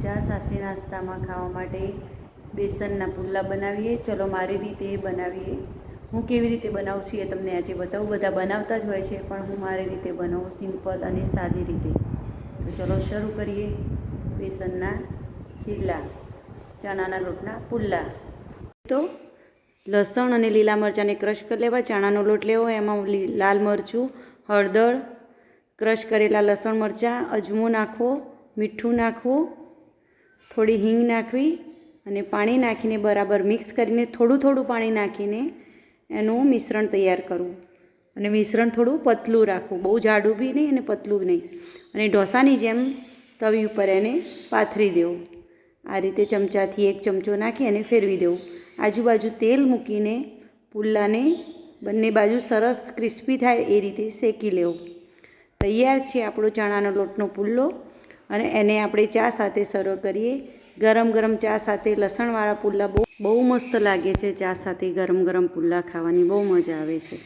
ચા સાથે નાસ્તામાં ખાવા માટે બેસનના પુલ્લા બનાવીએ. ચલો મારી રીતે એ બનાવીએ. હું કેવી રીતે બનાવું છું એ તમને આજે બતાવું. બધા બનાવતા જ હોય છે, પણ હું મારી રીતે બનાવું સિમ્પલ અને સાદી રીતે. તો ચલો શરૂ કરીએ. બેસનના ચીલા, ચણાના લોટના પુલ્લા તો લસણ અને લીલા મરચાંને ક્રશ કરી લેવા. ચણાનો લોટ લેવો, એમાં લાલ મરચું, હળદર, ક્રશ કરેલા લસણ મરચાં, અજમો નાખવો, મીઠું નાખવું થોડી હિંગ નાખવી અને પાણી નાખીને બરાબર મિક્સ કરીને થોડું થોડું પાણી નાખીને એનું મિશ્રણ તૈયાર કરવું. અને મિશ્રણ થોડું પતલું રાખવું. બહુ જાડું બી નહીં અને પતલું નહીં. અને ઢોસાની જેમ તવી ઉપર એને પાથરી દેવું. આ રીતે ચમચાથી એક ચમચો નાખી અને ફેરવી દેવું. આજુબાજુ તેલ મૂકીને પુલ્લાને બંને બાજુ સરસ ક્રિસ્પી થાય એ રીતે શેકી લેવું. તૈયાર છે આપણો ચણાનો લોટનો પુલ્લો. અને એને આપણે ચા સાથે સર્વ કરીએ. ગરમ ગરમ ચા સાથે લસણવાળા પુલ્લા બહુ બહુ મસ્ત લાગે છે ચા સાથે ગરમ ગરમ પુલ્લા ખાવાની. બહુ મજા આવે છે.